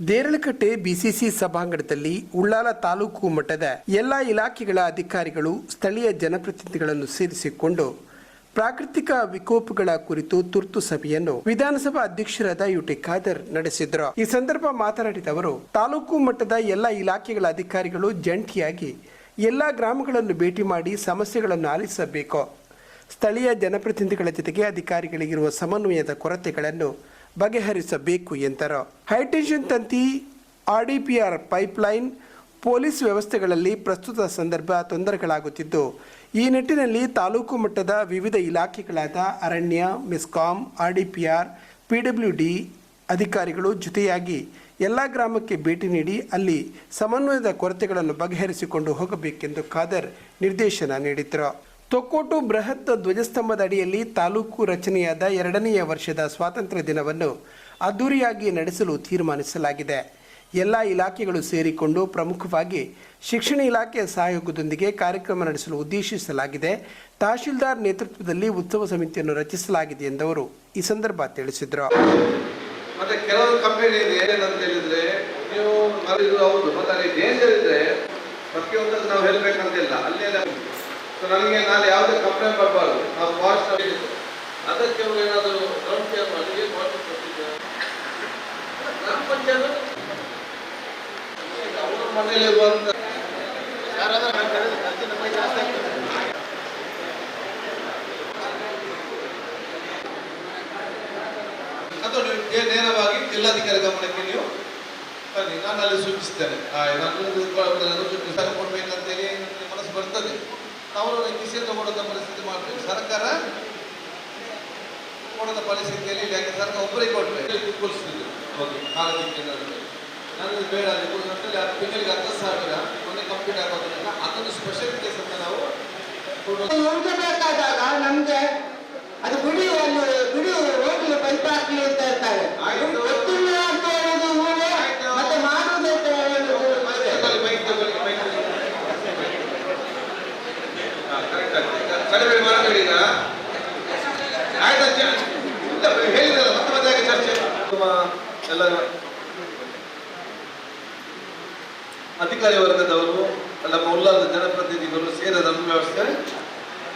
Deralakatte BCC ಸಭಾಂಗಣದಲ್ಲಿ ಉಳ್ಳಾಲ ತಾಲೂಕು ಮಟ್ಟದ ಎಲ್ಲಾ ಇಲಾಖೆಗಳ ಅಧಿಕಾರಿಗಳು ಸ್ಥಳೀಯ ಜನಪ್ರತಿನಿಧಿಗಳನ್ನು ಸೇರಿಸಿಕೊಂಡು ಪ್ರಾಕೃತಿಕ ವಿಕೋಪಗಳ ಕುರಿತು ತುರ್ತು ಸಭೆಯನ್ನು ವಿಧಾನಸಭಾ ಅಧ್ಯಕ್ಷರಾದ ಯುಟಿ ಖಾದರ್ ನಡೆಸಿದರು. ಈ ಸಂದರ್ಭ ಮಾತನಾಡಿದ ಅವರು, ತಾಲೂಕು ಮಟ್ಟದ ಎಲ್ಲ ಇಲಾಖೆಗಳ ಅಧಿಕಾರಿಗಳು ಜಂಟಿಯಾಗಿ ಎಲ್ಲ ಗ್ರಾಮಗಳನ್ನು ಭೇಟಿ ಮಾಡಿ ಸಮಸ್ಯೆಗಳನ್ನು ಆಲಿಸಬೇಕು. ಸ್ಥಳೀಯ ಜನಪ್ರತಿನಿಧಿಗಳ ಜೊತೆಗೆ ಅಧಿಕಾರಿಗಳಿಗಿರುವ ಸಮನ್ವಯದ ಕೊರತೆಗಳನ್ನು ಬಗೆಹರಿಸಬೇಕು ಎಂದರು. ಹೈಟೆನ್ಷನ್ ತಂತಿ ಆರ್ಡಿಪಿಆರ್ ಪೈಪ್ಲೈನ್, ಪೊಲೀಸ್ ವ್ಯವಸ್ಥೆಗಳಲ್ಲಿ ಪ್ರಸ್ತುತ ಸಂದರ್ಭ ತೊಂದರೆಗಳಾಗುತ್ತಿದ್ದು. ಈ ನಿಟ್ಟಿನಲ್ಲಿ ತಾಲೂಕು ಮಟ್ಟದ ವಿವಿಧ ಇಲಾಖೆಗಳಾದ ಅರಣ್ಯ, ಮಿಸ್ಕಾಂ ಡಬ್ಲ್ಯೂ ಪಿಡಬ್ಲ್ಯೂಡಿ ಅಧಿಕಾರಿಗಳು ಜೊತೆಯಾಗಿ ಎಲ್ಲ ಗ್ರಾಮಕ್ಕೆ ಭೇಟಿ ನೀಡಿ ಅಲ್ಲಿ ಸಮನ್ವಯದ ಕೊರತೆಗಳನ್ನು ಬಗೆಹರಿಸಿಕೊಂಡು ಹೋಗಬೇಕೆಂದು ಖಾದರ್ ನಿರ್ದೇಶನ ನೀಡಿದರು ತೊಕ್ಕೋಟು ಬೃಹತ್ ಧ್ವಜಸ್ತಂಭದ ಅಡಿಯಲ್ಲಿ ತಾಲೂಕು ರಚನೆಯಾದ ಎರಡನೆಯ ವರ್ಷದ ಸ್ವಾತಂತ್ರ್ಯ ದಿನವನ್ನು ಅದ್ದೂರಿಯಾಗಿ ನಡೆಸಲು ತೀರ್ಮಾನಿಸಲಾಗಿದೆ. ಎಲ್ಲ ಇಲಾಖೆಗಳು ಸೇರಿಕೊಂಡು ಪ್ರಮುಖವಾಗಿ ಶಿಕ್ಷಣ ಇಲಾಖೆಯ ಸಹಯೋಗದೊಂದಿಗೆ ಕಾರ್ಯಕ್ರಮ ನಡೆಸಲು ಉದ್ದೇಶಿಸಲಾಗಿದೆ. ತಹಶೀಲ್ದಾರ್ ನೇತೃತ್ವದಲ್ಲಿ ಉತ್ಸವ ಸಮಿತಿಯನ್ನು ರಚಿಸಲಾಗಿದೆ ಎಂದವರು ಈ ಸಂದರ್ಭ ತಿಳಿಸಿದರು. ಹೇಳಿದ್ರೆ, ನೀವು ಅಲ್ಲಿ ಹೇಳ್ಬೇಕಂತಿಲ್ಲ. ಅಲ್ಲೆಲ್ಲ ಸೊ ನನಗೆ ನಾನು ಯಾವುದೇ ಕಂಪ್ಲೇಂಟ್ ಬರಬಾರ್ದು. ನಾವು ಫಾಸ್ಟ್ ಅದಕ್ಕೆ ಅವ್ರು ಏನಾದರೂ ಗ್ರೌಂಡ್ ಕ್ಲಿಯರ್ ಮಾಡಿ ಏನು ಕೊಟ್ಟಿದ್ದೆ ಗ್ರಾಮ ಪಂಚಾಯತ್? ಅವ್ರ ನೀವು ನೇ- ನೇರವಾಗಿ ಜಿಲ್ಲಾಧಿಕಾರಿ ಗಮನಕ್ಕೆ ನೀವು ಬನ್ನಿ, ನಾನು ಅಲ್ಲಿ ಸೂಚಿಸ್ತೇನೆ. ನಾನು ಸಲ ಕೊಡ್ಬೇಕಂತೇಳಿ ಮನಸ್ಸು ಬರ್ತದೆ. ಅವರು ಕಿಸೆ ತಗೊಳ್ಳೋದ ಪರಿಸ್ಥಿತಿ ಮಾಡ್ತೀವಿ. ಸರ್ಕಾರ ಕೊಡದ ಪರಿಸ್ಥಿತಿಯಲ್ಲಿ ಇಲ್ಲ ಯಾಕೆ ಸರ್ಕಾರ ಒಬ್ಬರಿಗೆ ಕೊಟ್ಟರೆ ಕೂತ್ಕೊಳಿಸ್ತಿದ್ರು ಓಕೆ ಕೇಂದ್ರದಲ್ಲಿ ನನಗೆ ಬೇಡ ಅದು ಗಂಟೆಗೆ ಹತ್ತು ತಿಂಗಳಿಗೆ ಹತ್ತು ಸಾವಿರ ಮೊನ್ನೆ ಕಂಪ್ಲೀಟ್ ಆಗೋದ್ರಿಂದ ಅದನ್ನು ಸ್ಪೆಷಲ್ ಕೇಸ್ ಅಂತ ನಾವು ಬೇಕಾದಾಗ ನಮ್ಗೆ ಅದು ಬಿಡಿ ಒಂದು ಬಿಡಿ ಹೋಗ್ಲಿ ಪೈಪ್ ಹಾಕಲಿ ಅಂತ ಹೇಳ್ತಾರೆ ಆಯ್ತು. ಗೊತ್ತಿಲ್ಲ ಅಂತ ಹೇಳುದು ಊರೇ, ಆಯ್ತು. ಮತ್ತೆ ಮಾಡುದು ಅಂತ ಹೇಳುದು ಊರೇ. ತಗೊಳ್ಳಿ, ಬೈಕ್ ತಗೊಳ್ಳಿ, ಬೈಕ್ ತಗೊಳ್ಳಿ. ಹಾ, correct ಆಗ್ತದೆ. ಈಗ ಕಡಿಮೆ ಮಾಡಬೇಡಿ ಈಗ. ಆಯ್ತು ಅಜ್ಜ. ಇಲ್ಲ, ಹೇಳಿದ್ರಲ್ಲ, ಮತ್ತೆ ಮತ್ತೆ ಯಾಕೆ ಚರ್ಚೆ ನಮ್ಮ ಎಲ್ಲ ಅಧಿಕಾರಿ ವರ್ಗದವರು ನಮ್ಮ ಉಲ್ಲಾದ ಜನಪ್ರತಿನಿಧಿಗಳು ಸೇರದನ್ನು ವ್ಯವಸ್ಥೆ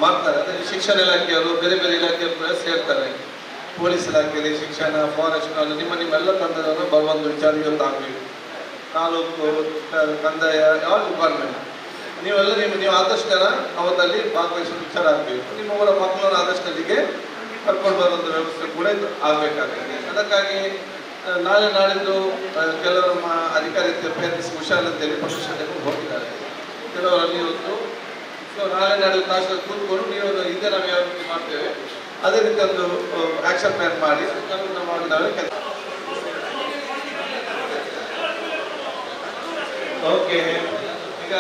ಮಾಡ್ತಾರೆ. ಅದೇ ಶಿಕ್ಷಣ ಇಲಾಖೆಯವರು ಬೇರೆ ಬೇರೆ ಇಲಾಖೆಯವರು ಸೇರ್ತಾರೆ. ಪೊಲೀಸ್ ಇಲಾಖೆಯಲ್ಲಿ ಶಿಕ್ಷಣ ಫಾರೆಸ್ಟ್ ಅಲ್ಲಿ ನಿಮ್ಮ ನಿಮ್ಮೆಲ್ಲ ತಂಡದವರು ಬರುವಂಥ ವಿಚಾರ ಇವತ್ತು ಆಗಬೇಕು ತಾಲೂಕು ಕಂದಾಯ ಯಾವ ಡಿಪಾರ್ಟ್ಮೆಂಟ್ ನೀವೆಲ್ಲ ನಿಮ್ಮ, ನೀವು ಆದಷ್ಟು ಜನ ಅವತ್ತಲ್ಲಿ ವಿಚಾರ ಆಗಬೇಕು. ನಿಮ್ಮವರ ಮಕ್ಕಳನ್ನು ಆದಷ್ಟು ಅಲ್ಲಿಗೆ ಕರ್ಕೊಂಡು ಬರುವಂಥ ವ್ಯವಸ್ಥೆ ಕೂಡ ಆಗಬೇಕಾಗ್ತದೆ. ಅದಕ್ಕಾಗಿ ನಾಳೆ ನಾಳಿದ್ದು ಕೆಲವರು ನಮ್ಮ ಅಧಿಕಾರಿ ಪ್ರಯತ್ನಿಸಿ ಹುಷಾರಂತೇಳಿ ಪಶುಶಾಲೆಗೂ ಹೋಗಿದ್ದಾರೆ. ಕೆಲವರಲ್ಲಿ ಇವತ್ತು ಸೊ ನಾಳೆ ನಾಳೆ ತಾಸು ಕೂತ್ಕೊಂಡು ನೀವು ಹಿಂದೆ ನಾವು ಯಾವ ರೀತಿ ಮಾಡ್ತೇವೆ. ಅದೇ ರೀತಿ ಒಂದು ಆಕ್ಷನ್ ಪ್ಲಾನ್ ಮಾಡಿ ನಾಳೆ ಕೆಲಸ. ಓಕೆ ಈಗ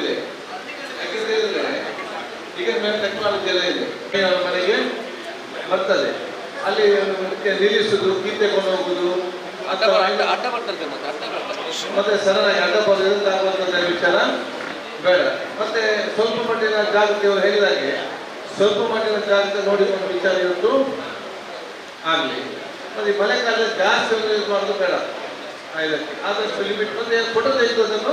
ಇದೆ. ಯಾಕಂತ ಹೇಳಿದ್ರೆ ಈಗ ಮೇಲೆ ಟೆಕ್ನಾಲಜಿ ಎಲ್ಲ ಇದೆ. ಮನೆಗೆ ಬರ್ತದೆ. ಅಲ್ಲಿ ನಿಲ್ಲಿಸುದು ಗೀತೆ ಕೊಂಡು ಹೋಗುದು ಅಥವಾ ಅಡ್ಡ ಬರ್ತದೆ ಮತ್ತೆ ಅಡ್ಡ ಮತ್ತೆ ಸಡನ್ನಾಗಿ ಅಡ್ಡ ಬರ್ತದೆ ವಿಚಾರ ಬೇಡ. ಮತ್ತೆ ಸ್ವಲ್ಪ ಮಟ್ಟಿನ ಜಾಗೃತಿ ಅವರು ಹೇಳಿದಾಗೆ ಸ್ವಲ್ಪ ಮಟ್ಟಿನ ಜಾಗೃತಿ ನೋಡಿಕೊಂಡು ವಿಚಾರ ಇವತ್ತು ಆಗಲಿ. ಮತ್ತೆ ಮಳೆಗಾಲದಲ್ಲಿ ಮಳೆಗಾಲ ಜಾಸ್ತಿ ಯೂಸ್ ಮಾಡೋದು ಬೇಡ. ಇದಕ್ಕೆ ಆದಷ್ಟು ಲಿಮಿಟ್ ಮತ್ತೆ ಫೋಟೋ ತೆಗೆದುದನ್ನು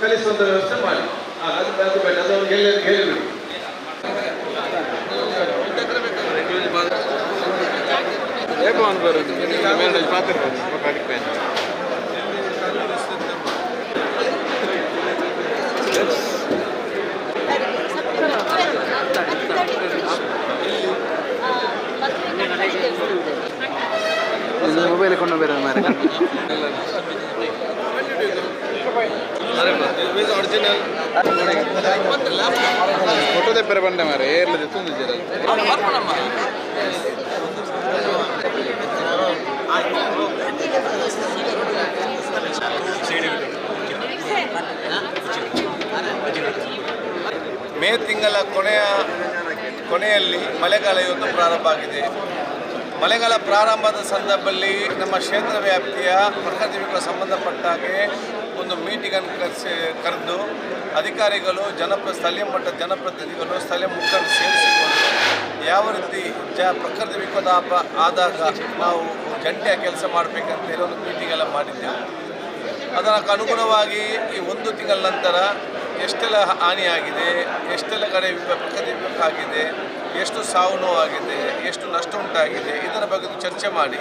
ಕಲಿಸುವಂತ ವ್ಯವಸ್ಥೆ ಮಾಡಿ. ಅದು ಬೇಡ ಅದು ಅವ್ರಿಗೆ ಹೇಳಿ ಹೇಳಿಬಿಡಿ ஏகவான் பேர் பார்த்துருக்கேன் படிப்பேன் இந்த மொபைலை கொண்டு போயிடுற மாதிரி ಫೋಟೋದೇ ಬೇರೆ ಬಂಡೆ ಮಾರೆ ಏರ್ಲದೆ ತುಂಬಿದ್ದೀರ ಮೇ ತಿಂಗಳ ಕೊನೆಯ ಕೊನೆಯಲ್ಲಿ ಮಳೆಗಾಲ ಇವತ್ತು ಪ್ರಾರಂಭ ಆಗಿದೆ. ಮಳೆಗಾಲ ಪ್ರಾರಂಭದ ಸಂದರ್ಭದಲ್ಲಿ ನಮ್ಮ ಕ್ಷೇತ್ರ ವ್ಯಾಪ್ತಿಯ ಪ್ರಕೃತಿ ಸಂಬಂಧಪಟ್ಟ ಹಾಗೆ ಕರೆಸಿ ಕರೆದು ಅಧಿಕಾರಿಗಳು, ಜನಪ್ರ, ಸ್ಥಳೀಯ ಮಟ್ಟದ ಜನಪ್ರತಿನಿಧಿಗಳು, ಸ್ಥಳೀಯ ಮುಖಂಡರು ಸೇರಿಸಿಕೊಂಡು ಯಾವ ರೀತಿ ಜ, ಪ್ರಕೃತಿ ವಿಕೋಪ ಆದಾಗ ನಾವು ಜಂಟಿಯಾಗಿ ಕೆಲಸ ಮಾಡಬೇಕಂತೇಳಿ ಒಂದು ಮೀಟಿಂಗ್ ಎಲ್ಲ ಮಾಡಿದ್ದೆವು. ಅದಕ್ಕೆ ಅನುಗುಣವಾಗಿ ಈ ಒಂದು ತಿಂಗಳ ನಂತರ ಎಷ್ಟೆಲ್ಲ ಹಾನಿಯಾಗಿದೆ ಎಷ್ಟೆಲ್ಲ ಕಡೆ ಪ್ರಕೃತಿ ವಿಕೋಪ ಆಗಿದೆ, ಎಷ್ಟು ಸಾವು ನೋವಾಗಿದೆ ಎಷ್ಟು ನಷ್ಟ ಉಂಟಾಗಿದೆ, ಇದರ ಬಗ್ಗೆ ಚರ್ಚೆ ಮಾಡಿ.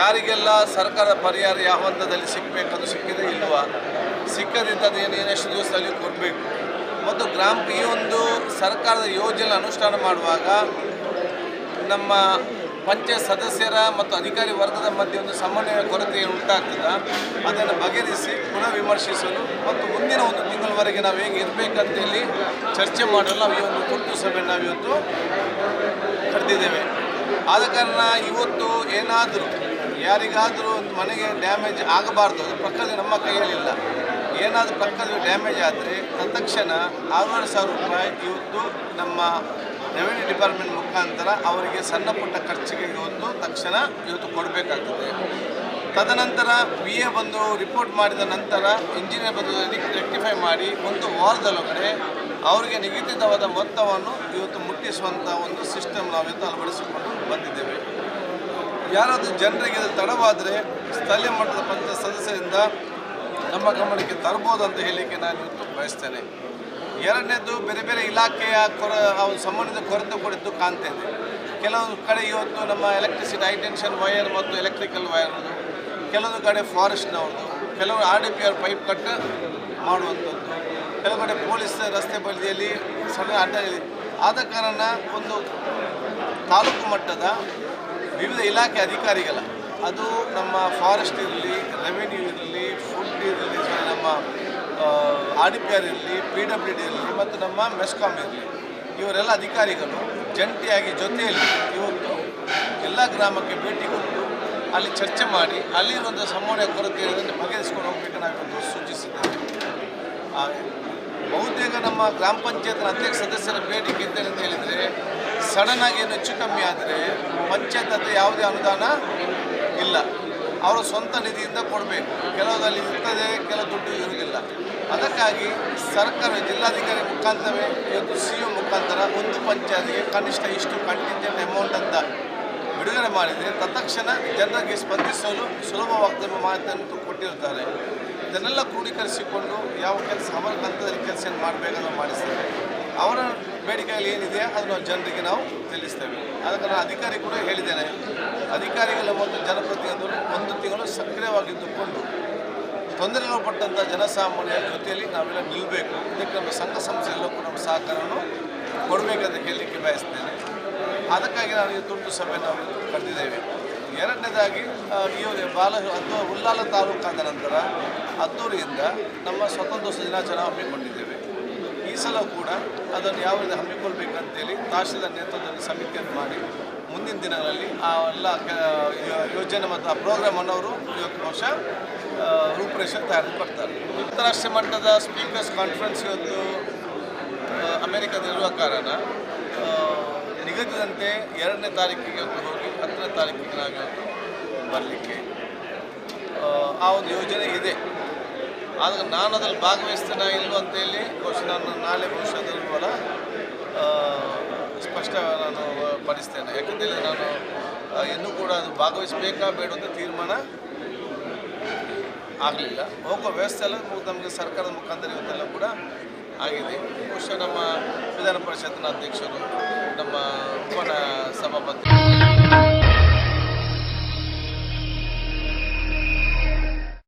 ಯಾರಿಗೆಲ್ಲ ಸರ್ಕಾರ ಪರಿಹಾರ ಯಾವ ಹಂತದಲ್ಲಿ ಸಿಗಬೇಕದು ಸಿಕ್ಕಿದೆ ಇಲ್ವಾ ಸಿಕ್ಕದಿದ್ದದ್ದು ಏನು ಎಷ್ಟು ದಿವಸದಲ್ಲಿ ಕೊಡಬೇಕು? ಮತ್ತು ಗ್ರಾಮ ಈ ಒಂದು ಸರ್ಕಾರದ ಯೋಜನೆ ಅನುಷ್ಠಾನ ಮಾಡುವಾಗ ನಮ್ಮ ಪಂಚಾಯತ್ ಸದಸ್ಯರ ಮತ್ತು ಅಧಿಕಾರಿ ವರ್ಗದ ಮಧ್ಯೆ ಒಂದು ಸಮನ್ವಯ ಕೊರತೆ ಉಂಟಾಗ್ತದ, ಅದನ್ನು ಬಗೆಹರಿಸಿ ಪುನಃ ವಿಮರ್ಶಿಸಲು ಮತ್ತು ಮುಂದಿನ ಒಂದು ತಿಂಗಳವರೆಗೆ ನಾವು ಹೇಗೆ ಇರಬೇಕಂತೇಳಿ ಚರ್ಚೆ ಮಾಡಲು ನಾವು ಈ ಒಂದು ತುರ್ತು ಸಭೆ ನಾವು ಇವತ್ತು ಕರೆದಿದ್ದೇವೆ. ಆದ ಕಾರಣ ಇವತ್ತು ಏನಾದರೂ ಯಾರಿಗಾದರೂ ಒಂದು ಮನೆಗೆ ಡ್ಯಾಮೇಜ್ ಆಗಬಾರ್ದು, ಅದು ಪ್ರಕೃತಿ ನಮ್ಮ ಕೈಯಲ್ಲಿಲ್ಲ. ಏನಾದರೂ ಪ್ರಕೃತಿ ಡ್ಯಾಮೇಜ್ ಆದರೆ ತಕ್ಷಣ ಆರೂವರೆ ಸಾವಿರ ರೂಪಾಯಿ ಇವತ್ತು ನಮ್ಮ ರೆವೆನ್ಯೂ ಡಿಪಾರ್ಟ್ಮೆಂಟ್ ಮುಖಾಂತರ ಅವರಿಗೆ ಸಣ್ಣ ಪುಟ್ಟ ಖರ್ಚಿಗೆ ಇವತ್ತು ತಕ್ಷಣ ಇವತ್ತು ಕೊಡಬೇಕಾಗ್ತದೆ. ತದನಂತರ ಬಿ ಎ ಬಂದು ರಿಪೋರ್ಟ್ ಮಾಡಿದ ನಂತರ ಇಂಜಿನಿಯರ್ ಬಂದು ರೆಕ್ಟಿಫೈ ಮಾಡಿ ಒಂದು ವಾರದೊಳಗಡೆ ಅವರಿಗೆ ನಿಗದಿತವಾದ ಮೊತ್ತವನ್ನು ಇವತ್ತು ಮುಟ್ಟಿಸುವಂಥ ಒಂದು ಸಿಸ್ಟಮ್ ನಾವಿವತ್ತು ಅಳವಡಿಸಿಕೊಂಡು ಬಂದಿದ್ದೇವೆ. ಯಾರಾದರೂ ಜನರಿಗೆ ತಡವಾದರೆ ಸ್ಥಳೀಯ ಮಟ್ಟದ ಪಂಚಾಯತ್ ಸದಸ್ಯರಿಂದ ನಮ್ಮ ಗಮನಕ್ಕೆ ತರ್ಬೋದು ಅಂತ ಹೇಳಲಿಕ್ಕೆ ನಾನು ಇವತ್ತು ಬಯಸ್ತೇನೆ. ಎರಡನೇದು ಬೇರೆ ಬೇರೆ ಇಲಾಖೆಯ ಕೊರ ಅವು ಸಂಬಂಧಿತ ಕೊರತೆ ಕೂಡ ಇದ್ದು ಕಾಣ್ತೇನೆ ಕೆಲವೊಂದು ಕಡೆ ಇವತ್ತು ನಮ್ಮ ಎಲೆಕ್ಟ್ರಿಸಿಟಿ ಹೈ ಟೆನ್ಷನ್ ವೈರ್ ಮತ್ತು ಎಲೆಕ್ಟ್ರಿಕಲ್ ವೈರ್ದು ಕೆಲವೊಂದು ಕಡೆ ಫಾರೆಸ್ಟ್ನವ್ರದ್ದು ಕೆಲವು R D P R pipe cut ಮಾಡುವಂಥದ್ದು, ಕೆಲವು ಕಡೆ ಪೊಲೀಸ್ ರಸ್ತೆ ಬದಿಯಲ್ಲಿ ಸಣ್ಣ ಅಡ್ಡ ಆದ ಕಾರಣ ಒಂದು ತಾಲೂಕು ಮಟ್ಟದ ವಿವಿಧ ಇಲಾಖೆ ಅಧಿಕಾರಿಗಳ ಅದು ನಮ್ಮ ಫಾರೆಸ್ಟ್ ಇರಲಿ ರೆವಿನ್ಯೂ ಇರಲಿ ಫುಡ್ ಇರಲಿ ನಮ್ಮ ಆರ್ ಡಿ ಪಿ ಆರ್ ಇರಲಿ ಪಿ ಡಬ್ಲ್ಯೂ ಡಿ ಇರಲಿ, ಮತ್ತು ನಮ್ಮ ಮೆಸ್ಕಾಮ್ ಇರಲಿ. ಇವರೆಲ್ಲ ಅಧಿಕಾರಿಗಳು ಜಂಟಿಯಾಗಿ ಜೊತೆಯಲ್ಲಿ ಇವತ್ತು ಎಲ್ಲ ಗ್ರಾಮಕ್ಕೆ ಭೇಟಿ ಕೊಟ್ಟು ಅಲ್ಲಿ ಚರ್ಚೆ ಮಾಡಿ, ಅಲ್ಲಿರುವಂಥ ಸಮನ್ವಯ ಕೊರತೆ ಬಗೆಹರಿಸ್ಕೊಂಡು ಸೂಚಿಸಿದ್ದಾರೆ. ಹಾಗೆ ಬಹುತೇಕ ನಮ್ಮ ಗ್ರಾಮ ಪಂಚಾಯತ್ನ ಅಧ್ಯಕ್ಷ ಸದಸ್ಯರ ಭೇಟಿ ಗೆದ್ದೇನೆ ಅಂತ ಹೇಳಿದರೆ ಸಡನ್ ಆಗಿ ಏನು ಹೆಚ್ಚು ಕಮ್ಮಿ ಆದರೆ ಪಂಚಾಯತ್ ಹತ್ರ ಯಾವುದೇ ಅನುದಾನ ಇಲ್ಲ. ಅವರ ಸ್ವಂತ ನಿಧಿಯಿಂದ ಕೊಡಬೇಕು. ಕೆಲವದಲ್ಲಿ ಇರ್ತದೆ, ಕೆಲವು ದುಡ್ಡು ಇರುವುದಿಲ್ಲ. ಅದಕ್ಕಾಗಿ ಸರ್ಕಾರ, ಜಿಲ್ಲಾಧಿಕಾರಿ ಮುಖಾಂತರವೇ ಇವತ್ತು ಸಿ ಎಂ ಮುಖಾಂತರ ಒಂದು ಪಂಚಾಯತ್ಗೆ ಕನಿಷ್ಠ ಇಷ್ಟು ಕಂಟಿಂಜೆಂಟ್ ಅಮೌಂಟ್ ಅಂತ ಬಿಡುಗಡೆ ಮಾಡಿದರೆ ತತ್ಕ್ಷಣ ಜನರಿಗೆ ಸ್ಪಂದಿಸಲು ಸುಲಭವಾಗ್ತದೆ ಮಾಹಿತಿಯನ್ನು ಕೊಟ್ಟಿರ್ತಾರೆ. ಇದನ್ನೆಲ್ಲ ಕ್ರೋಢೀಕರಿಸಿಕೊಂಡು ಯಾವ ಕೆಲಸ ಅವರ ಹಂತದಲ್ಲಿ ಕೆಲಸ ಮಾಡಬೇಕನ್ನು ಮಾಡಿಸ್ತಾರೆ. ಬೇಡಿಕೆಗಳು ಏನಿದೆ ಅದನ್ನು ಜನರಿಗೆ ನಾವು ತಿಳಿಸ್ತೇವೆ. ಅದಕ್ಕೆ ನಾನು ಅಧಿಕಾರಿ ಕೂಡ ಹೇಳಿದ್ದೇನೆ. ಅಧಿಕಾರಿಗಳ ಮತ್ತು ಜನಪ್ರತಿನಿಧಿಗಳು ಒಂದು ತಿಂಗಳು ಸಕ್ರಿಯವಾಗಿದ್ದುಕೊಂಡು ತೊಂದರೆಗಳು ಪಟ್ಟಂಥ ಜನಸಾಮಾನ್ಯರ ಜೊತೆಯಲ್ಲಿ ನಾವೆಲ್ಲ ನಿಲ್ಲಬೇಕು ಇದಕ್ಕೆ ನಮ್ಮ ಸಂಘ ಸಂಸ್ಥೆಯಲ್ಲೂ ಕೂಡ ನಮ್ಮ ಸಹಕಾರವನ್ನು ಕೊಡಬೇಕಂತ ಹೇಳಲಿಕ್ಕೆ ಬಯಸ್ತೇನೆ. ಅದಕ್ಕಾಗಿ ನಾವು ಈ ತುರ್ತು ಸಭೆ ನಾವು ಕರೆದಿದ್ದೇವೆ. ಎರಡನೇದಾಗಿ ಈ ಬಾಲ ಅಥವಾ ಉಲ್ಲಾಲ ತಾಲೂಕಾದ ನಂತರ ಹತ್ತೂರಿಯಿಂದ ನಮ್ಮ ಸ್ವತಂತ್ರ ದಿನಾಚರಣೆ ಹಮ್ಮಿಕೊಂಡಿದ್ದೇವೆ. ಈ ಸಲ ಕೂಡ ಅದನ್ನು ಯಾವ ರೀತಿ ಹಮ್ಮಿಕೊಳ್ಬೇಕಂತೇಳಿ ತಹಶೀಲ್ದಾರ್ ನೇತೃತ್ವದಲ್ಲಿ ಸಮಿತಿಯನ್ನು ಮಾಡಿ ಮುಂದಿನ ದಿನಗಳಲ್ಲಿ ಆ ಎಲ್ಲ ಯೋಜನೆ ಮತ್ತು ಆ ಪ್ರೋಗ್ರಾಮನ್ನು ಅವರು ಆ, ರೂಪುರೇಷೆ ತಯಾರು ಬರ್ತಾರೆ ಅಂತಾರಾಷ್ಟ್ರೀಯ ಮಟ್ಟದ ಸ್ಪೀಕರ್ಸ್ ಕಾನ್ಫರೆನ್ಸ್ ಇವತ್ತು ಅಮೆರಿಕದಲ್ಲಿರುವ ಕಾರಣ ನಿಗದಿದಂತೆ ಎರಡನೇ ತಾರೀಕಿಗೆ ಇವತ್ತು ಹೋಗಿ ಹತ್ತನೇ ತಾರೀಕಿಗೆ ನಾವು ಬರಲಿಕ್ಕೆ ಆ ಒಂದು ಯೋಜನೆ ಇದೆ. ಆದರೆ ನಾನು ಅದ್ರಲ್ಲಿ ಭಾಗವಹಿಸ್ತೇನೆ ಇಲ್ವೋ ಅಂತೇಳಿ ಬಹುಶಃ ನಾನು ನಾಳೆ ಬಹುಶಃ ಅದರ ಕೂಡ ಸ್ಪಷ್ಟ ನಾನು ಪಡಿಸ್ತೇನೆ ಯಾಕಂತೇಳಿ ನಾನು ಇನ್ನೂ ಕೂಡ ಅದು ಭಾಗವಹಿಸಬೇಕಾ ಬೇಡ ಅಂತ ತೀರ್ಮಾನ ಆಗಲಿಲ್ಲ. ಹೋಗುವ ವ್ಯವಸ್ಥೆ ಎಲ್ಲ ನಮಗೆ ಸರ್ಕಾರದ ಮುಖಾಂತರ ಇವತ್ತೆಲ್ಲ ಕೂಡ ಆಗಿದೆ. ಬಹುಶಃ ನಮ್ಮ ವಿಧಾನ ಪರಿಷತ್ನ ಅಧ್ಯಕ್ಷರು, ನಮ್ಮ ಉಪನ ಸಭಾಪತಿ